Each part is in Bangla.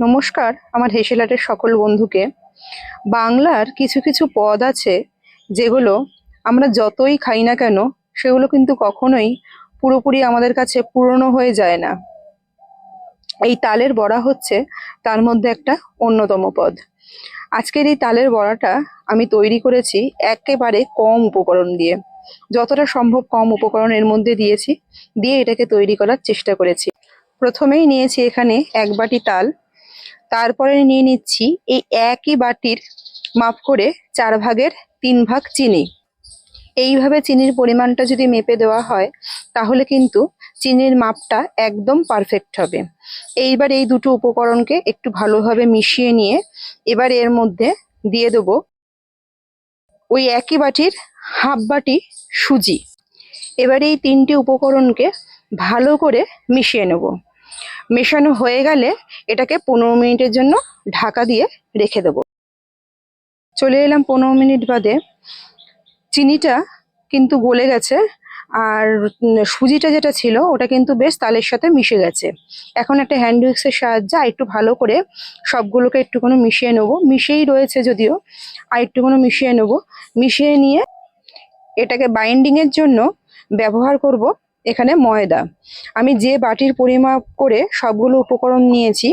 নমস্কার, আমার হেসেলাটের সকল বন্ধুকে। বাংলার কিছু কিছু পদ আছে যেগুলো আমরা যতই খাই না কেন, সেগুলো কিন্তু কখনোই পুরোপুরি আমাদের কাছে পুরনো হয়ে যায় না। এই তালের বড়া হচ্ছে তার মধ্যে একটা অন্যতম পদ। আজকের এই তালের বড়াটা আমি তৈরি করেছি একেবারে কম উপকরণ দিয়ে। যতটা সম্ভব কম উপকরণ এর মধ্যে দিয়েছি, দিয়ে এটাকে তৈরি করার চেষ্টা করেছি। প্রথমেই নিয়েছি এখানে এক বাটি তাল তারপরে নিয়ে নিচ্ছি এই একই বাটির মাপ করে চার ভাগের তিন ভাগ চিনি। এইভাবে চিনির পরিমাণটা যদি মেপে দেওয়া হয়, তাহলে কিন্তু চিনির মাপটা একদম পারফেক্ট হবে। এইবার এই দুটো উপকরণকে একটু ভালোভাবে মিশিয়ে নিয়ে এবার এর মধ্যে দিয়ে দেবো ওই একই বাটির হাফ বাটি সুজি। এবার এই তিনটি উপকরণকে ভালো করে মিশিয়ে নেব। মেশানো হয়ে গেলে এটাকে পনেরো মিনিটের জন্য ঢাকা দিয়ে রেখে দেবো। চলে এলাম পনেরো মিনিট বাদে। চিনিটা কিন্তু গলে গেছে আর সুজিটা যেটা ছিল ওটা কিন্তু বেশ তালের সাথে মিশে গেছে। এখন একটা হ্যান্ড উইক্সের সাহায্যে আর একটু ভালো করে সবগুলোকে একটুখানি মিশিয়ে নেব। মিশিয়েই রয়েছে যদিও, আর একটুখানি মিশিয়ে নেব। মিশিয়ে নিয়ে এটাকে বাইন্ডিংয়ের জন্য ব্যবহার করব। এখানে ময়দা। আমি যে বাটির পরিমাপ করে সবগুলো উপকরণ নিয়েছি,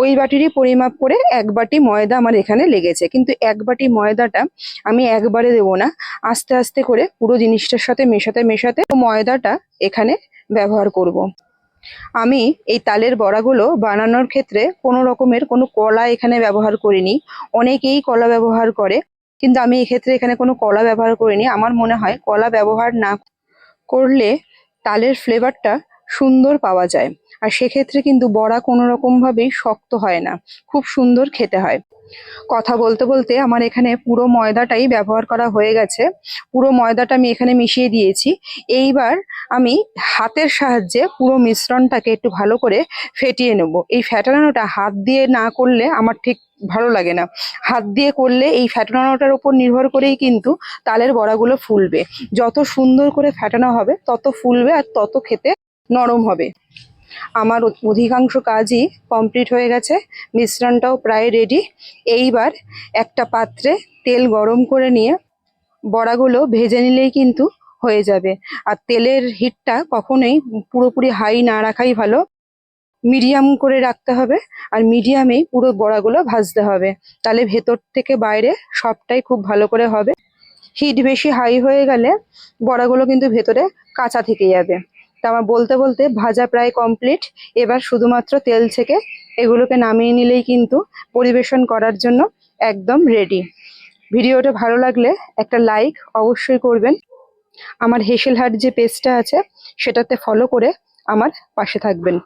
ওই বাটিরই পরিমাপ করে এক বাটি ময়দা আমার এখানে লেগেছে। কিন্তু এক বাটি ময়দাটা আমি একবারে দেবো না। আস্তে আস্তে করে পুরো জিনিসটার সাথে মেশাতে মেশাতে ময়দাটা এখানে ব্যবহার করব। আমি এই তালের বড়াগুলো বানানোর ক্ষেত্রে কোনো রকমের কোনো কলা এখানে ব্যবহার করিনি। অনেকেই কলা ব্যবহার করে, কিন্তু আমি এক্ষেত্রে এখানে কোনো কলা ব্যবহার করিনি। আমার মনে হয় কলা ব্যবহার না করলে তালের ফ্লেভারটা সুন্দর পাওয়া যায়। আর সেক্ষেত্রে কিন্তু বড়া কোনো রকমভাবেই শক্ত হয় না। খুব সুন্দর খেতে হয়। কথা বলতে বলতে আমার এখানে পুরো ময়দাটাই ব্যবহার করা হয়ে গেছে। পুরো ময়দাটা আমি এখানে মিশিয়ে দিয়েছি। এইবার আমি হাতের সাহায্যে পুরো মিশ্রণটাকে একটু ভালো করে ফেটিয়ে নেব। এই ফ্যাটানোটা হাত দিয়ে না করলে আমার ঠিক ভালো লাগে না। হাত দিয়ে করলে এই ফ্যাটানোটার উপর নির্ভর করেই কিন্তু তালের বড়াগুলো ফুলবে। যত সুন্দর করে ফ্যাটানো হবে, তত ফুলবে আর তত খেতে নরম হবে। আমার অধিকাংশ কাজই কমপ্লিট হয়ে গেছে, মিশ্রণটাও প্রায় রেডি এইবার একটা পাত্রে তেল গরম করে নিয়ে বড়াগুলো ভেজে নিলেই কিন্তু হয়ে যাবে। আর তেলের হিটটা কখনোই পুরোপুরি হাই না রাখাই ভালো। মিডিয়াম করে রাখতে হবে আর মিডিয়ামেই পুরো বড়াগুলো ভাজতে হবে। তাহলে ভেতর থেকে বাইরে সবটাই খুব ভালো করে হবে। হিট বেশি হাই হয়ে গেলে বড়াগুলো কিন্তু ভেতরে কাঁচা থেকে যাবে। তা আমার বলতে বলতে ভাজা প্রায় কমপ্লিট এবার শুধুমাত্র তেল থেকে এগুলোকে নামিয়ে নিলেই কিন্তু পরিবেশন করার জন্য একদম রেডি ভিডিওটা ভালো লাগলে একটা লাইক অবশ্যই করবেন। আমার হেসেলহাট যে পেজটা আছে, সেটাতে ফলো করে আমার পাশে থাকবেন।